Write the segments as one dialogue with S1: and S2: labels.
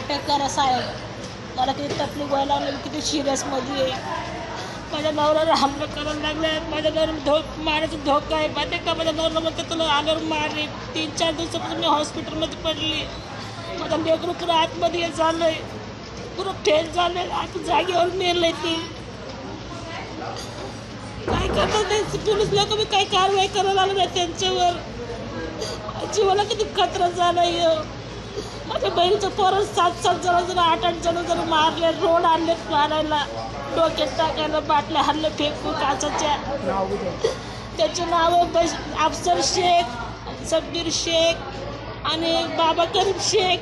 S1: Attack करा आहे. मला किती तकलीफ व्हायला लागली किती सिरियसमध्ये आहे. माझ्या नवऱ्याला हमला करायला लागले माझ्या नवऱ्याला धोक मारायचा धोका आहे. माहिती आहे का? माझ्या नवऱ्याला म्हणते तुला आल्यावर मारले. तीन चार दिवसापासून मी हॉस्पिटलमध्ये पडली. माझा लेकरू पुरं आतमध्ये हे झालंय. पुरं फेल झालंय. आता जागेवर मेलंय ती. काय करतात ते? पोलीस लोक मी काही कारवाई करायला लागलं नाही त्यांच्यावर. जीवाला किती खतरा झाला आहे माझ्या बहिणीचं पोरं सात सात जण जण आठ आठ जण जण मारले रोड आणले मारायला. डोक्यात टाकायला बाटल्या हल्ले फेकू काचाच्या. त्याचे नाव बस अफसर शेख सबीर शेख आणि बाबा करीम शेख.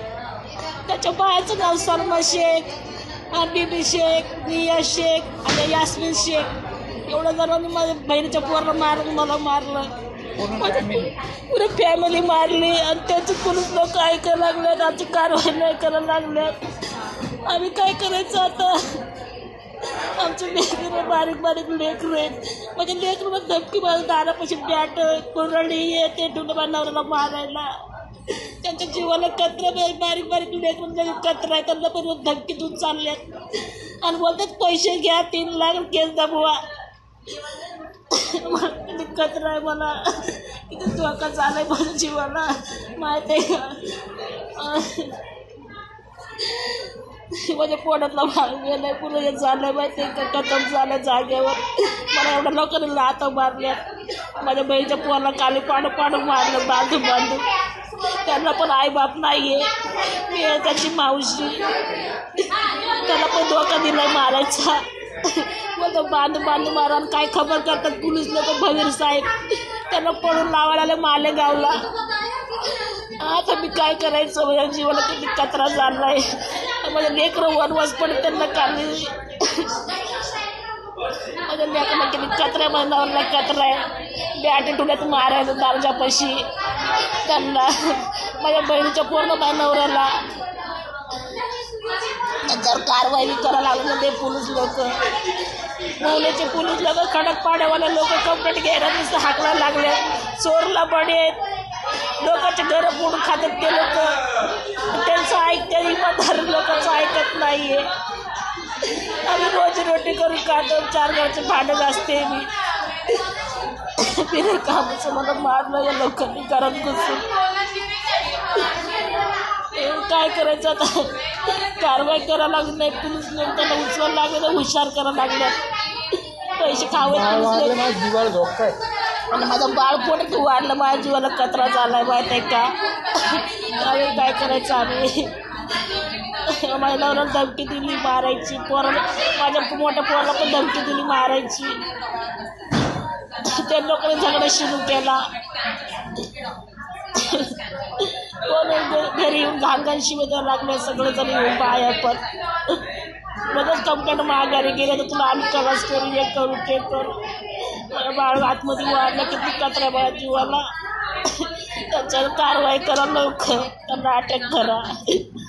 S1: त्याच्या बायाचं नाव सलमा शेख बीबी शेख निया शेख आणि यास्मिन शेख. एवढं जणांनी माझ्या बहिणीच्या पोराला मारून मला मारलं. पुरे फॅमिली मारली आणि त्याचे पोलीस लोक ऐकायला लागले आमची कारवाई नाही करायला लागल्यात. आम्ही काय करायचं आता? आमचे लेकरं बारीक बारीक लेकरं आहेत. म्हणजे माझ्या लेकरं धमकी माझ्या दारापाशी बॅट कुरळी येते ठेवून नवऱ्याला मारायला. त्यांच्या जीवाला कचरा बारीक बारीक लेकरून कचरा आहे त्यांना पण धमकी देऊन चालल्यात. आणि बोलतात पैसे घ्या तीन लाख केस दाबवा. मला किती कचरा आहे मला. किती धोका झालाय माझ्या जीवाला. माहिती आहे का? माझ्या पोटातला भाग गेलाय. पूर्ण हे झालंय माहिती आहे का? खतम झालं जागेवर. मला एवढ्या लोकांनी लाता मारल्यात माझ्या बहिणीच्या पोराला काली पाडू पाडू मारलं बांधू बांधू त्यांना पण आईबाप नाही आहे मी त्याची मावशी. त्याला पण धोका दिलाय मारायचा. मग बांध बांध मारा काय खबर करतात पोलीस लोक? भवीर साहेब त्यांना पळून लावायला आले मालेगावला. आता मी काय करायचं? माझ्या जीवाला किती कचरा झालाय. माझ्या लेकरं वनवास पण त्यांना काढली माझ्या लेकरांना किती कचरा माझ्या नवऱ्याला कचरा आहे. बॅटी टुल्यात मारायचं दारजापाशी त्यांना माझ्या बहिणीच्या पूर्ण माझ्या नवऱ्याला जर कारवाई करायला लागले ते पोलीस लोक. पुण्याचे पोलीस लोक खडक पाड्यावाले लोक कंप्लेंट घ्यायला नुसतं हाकला लागले. चोरला बडे. लोकांचे घरं फोडून खातात ते लोक. त्यांचं ऐकते इमानदार लोकांचं ऐकत नाही आहे आम्ही रोजी रोटी करून खातो चार घरचे भांडण असते. मी बिना कामाचं मला मारलं या लोकांनी घरात घुसून? काय करायचं आता? कारवाई करायला लागली नाही पोलीस लोक त्यांना उचलायला लागले हुशार करायला लागल्यात पैसे खावे पोलीस लोक.
S2: जीवाला धोका आहे.
S1: आणि माझं बाळ पोट वाढलं माझ्या जीवाला कचरा झालाय माहिती आहे का? त्यावेळी काय करायचं आम्ही? माझ्या नवऱ्याला धमकी दिली मारायची. पोराला माझ्या मोठ्या पोराला पण धमकी दिली मारायची. त्या लोकांनी झगडा सुरू केला. घरी येऊन घाणघाण शिवे द्यायला लागले सगळेजण येऊन बाया पण मगच कमकट माघारी गेलं तर तुला आम्ही कवाच करू हे करू ते करू. बाळ आतमध्ये वाढलं किती कचरा माझ्या जीवाला. त्याच्यावर कारवाई करा लवकर त्यांना अटक करा.